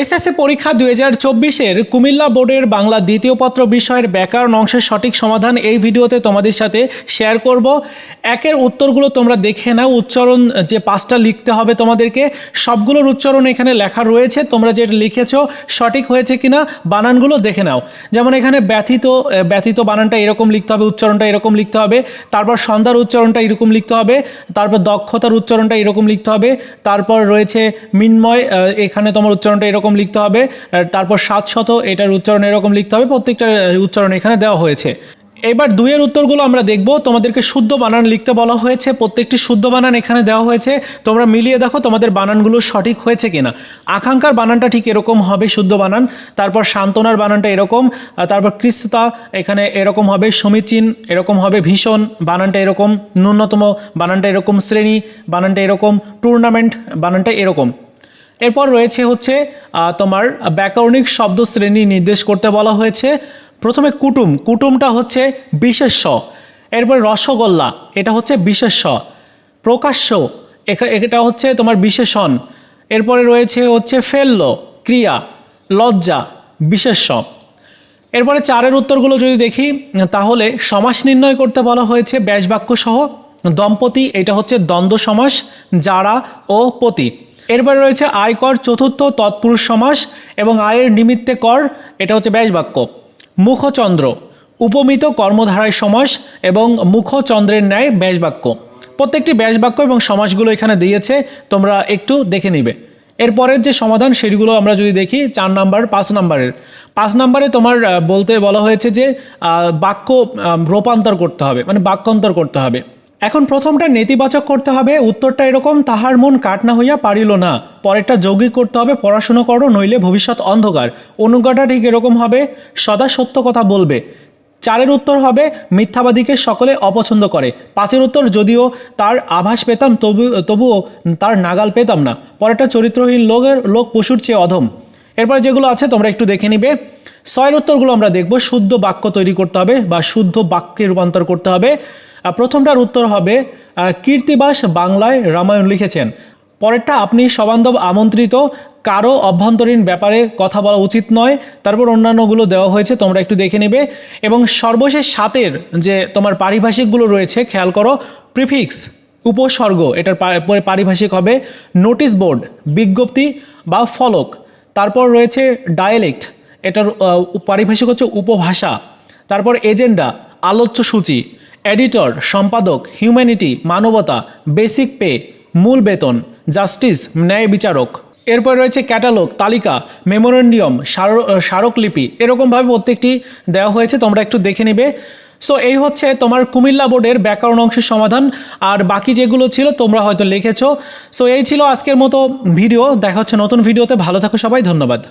SSC পরীক্ষা দুই হাজার চব্বিশের কুমিল্লা বোর্ডের বাংলা দ্বিতীয় পত্র বিষয়ের ব্যাকরণ অংশের সঠিক সমাধান এই ভিডিওতে তোমাদের সাথে শেয়ার করব। একের উত্তরগুলো তোমরা দেখে নাও। উচ্চারণ যে পাঁচটা লিখতে হবে তোমাদেরকে, সবগুলোর উচ্চারণ এখানে লেখা রয়েছে। তোমরা যেটা লিখেছ সঠিক হয়েছে কিনা বানানগুলো দেখে নাও। যেমন এখানে ব্যথিত ব্যথিত বানানটা এরকম লিখতে হবে, উচ্চারণটা এরকম লিখতে হবে। তারপর সন্ধ্যার উচ্চারণটা এরকম লিখতে হবে। তারপর দক্ষতার উচ্চারণটা এরকম লিখতে হবে। তারপর রয়েছে মিন্ময় এখানে তোমার উচ্চারণটা এরকম লিখতে হবে। তারপর সাতশত এটার উচ্চারণ এরকম লিখতে হবে। প্রত্যেকটা আহ, উচ্চারণ এখানে দেওয়া হয়েছে। এবার দুইয়ের উত্তরগুলো আমরা দেখব। তোমাদেরকে শুদ্ধ বানান লিখতে বলা হয়েছে। প্রত্যেকটি শুদ্ধ বানান এখানে দেওয়া হয়েছে। তোমরা মিলিয়ে দেখো তোমাদের বানানগুলো সঠিক হয়েছে কিনা। আকাঙ্ক্ষার বানানটা ঠিক এরকম হবে শুদ্ধ বানান। তারপর সান্ত্বনার বানানটা এরকম। তারপর কৃস্তা এখানে এরকম হবে। সমীচীন এরকম হবে। ভীষণ বানানটা এরকম। ন্যূনতম বানানটা এরকম। শ্রেণি বানানটা এরকম। টুর্নামেন্ট বানানটা এরকম। এরপর রয়েছে হচ্ছে তোমার ব্যাকরণিক শব্দ শ্রেণি নির্দেশ করতে বলা হয়েছে। প্রথমে কুটুম, কুটুমটা হচ্ছে বিশেষ স এরপর রসগোল্লা, এটা হচ্ছে বিশেষ স প্রকাশ্য এটা হচ্ছে তোমার বিশেষণ। এরপরে রয়েছে হচ্ছে ফেলল, ক্রিয়া, লজ্জা বিশেষ স এরপরে চারের উত্তরগুলো যদি দেখি, তাহলে সমাস নির্ণয় করতে বলা হয়েছে ব্যাসবাক্য সহ। দম্পতি, এটা হচ্ছে দ্বন্দ্ব সমাস, যারা ও পতি। এরপরে রয়েছে আয়কর চতুর্থ তৎপুরুষ সমাস এবং আয়ের নিমিত্তে কর, এটা হচ্ছে ব্যাসবাক্য। মুখচন্দ্র, উপমিত কর্মধারায় সমাস এবং মুখচন্দ্রের ন্যায় ব্যাসবাক্য। প্রত্যেকটি ব্যাসবাক্য এবং সমাসগুলো এখানে দিয়েছে, তোমরা একটু দেখে নিবে। এরপরের যে সমাধান, সেগুলো আমরা যদি দেখি, চার নাম্বার, পাঁচ নাম্বারের। পাঁচ নাম্বারে তোমার বলতে বলা হয়েছে যে বাক্য রূপান্তর করতে হবে মানে বাক্যান্তর করতে হবে। এখন প্রথমটা নেতিবাচক করতে হবে, উত্তরটা এরকম, তাহার মন কাট না হইয়া পারিল না। পরেরটা যৌগিক করতে হবে, পড়াশুনো করো, নইলে ভবিষ্যৎ অন্ধকার। অনুজ্ঞাটা ঠিক এরকম হবে, সদা সত্য কথা বলবে। চারের উত্তর হবে, মিথ্যাবাদীকে সকলে অপছন্দ করে। পাঁচের উত্তর, যদিও তার আভাস পেতাম, তবু, তবুও তার নাগাল পেতাম না। পরেরটা চরিত্রহীন লোকের, লোক পশুর চেয়ে অধম। এরপরে যেগুলো আছে, তোমরা একটু দেখে নিবে। ছয়ের উত্তরগুলো আমরা দেখব, শুদ্ধ বাক্য তৈরি করতে হবে বা শুদ্ধ বাক্যে রূপান্তর করতে হবে। প্রথমটার উত্তর হবে কীর্তিবাস বাংলায় রামায়ণ লিখেছেন। পরেরটা, আপনি সবান্ধব আমন্ত্রিত, কারও অভ্যন্তরীণ ব্যাপারে কথা বলা উচিত নয়, তারপর অন্যান্যগুলো দেওয়া হয়েছে, তোমরা একটু দেখে নেবে। এবং সর্বশেষ সাতের যে তোমার পারিভাষিকগুলো রয়েছে, খেয়াল করো, প্রিফিক্স, উপসর্গ, এটার পরে পারিভাষিক হবে, নোটিশ বোর্ড, বিজ্ঞপ্তি বা ফলক। তারপর রয়েছে ডায়ালেক্ট, এটার পারিভাষিক হচ্ছে উপভাষা। তারপর এজেন্ডা, আলোচ্য সূচি এডিটর, সম্পাদক হিউম্যানিটি মানবতা বেসিক পে মূল বেতন জাস্টিস ন্যায় বিচারক। এরপর রয়েছে ক্যাটালগ তালিকা মেমোরেন্ডিয়াম স্মারকলিপি। এরকমভাবে প্রত্যেকটি দেওয়া হয়েছে, তোমরা একটু দেখে নেবে। সো এই হচ্ছে তোমার কুমিল্লা বোর্ডের ব্যাকরণ অংশের সমাধান। আর বাকি যেগুলো ছিল, তোমরা হয়তো লিখেছো। সো এই ছিল আজকের মতো ভিডিও। দেখা হচ্ছে নতুন ভিডিওতে। ভালো থাকো সবাই, ধন্যবাদ।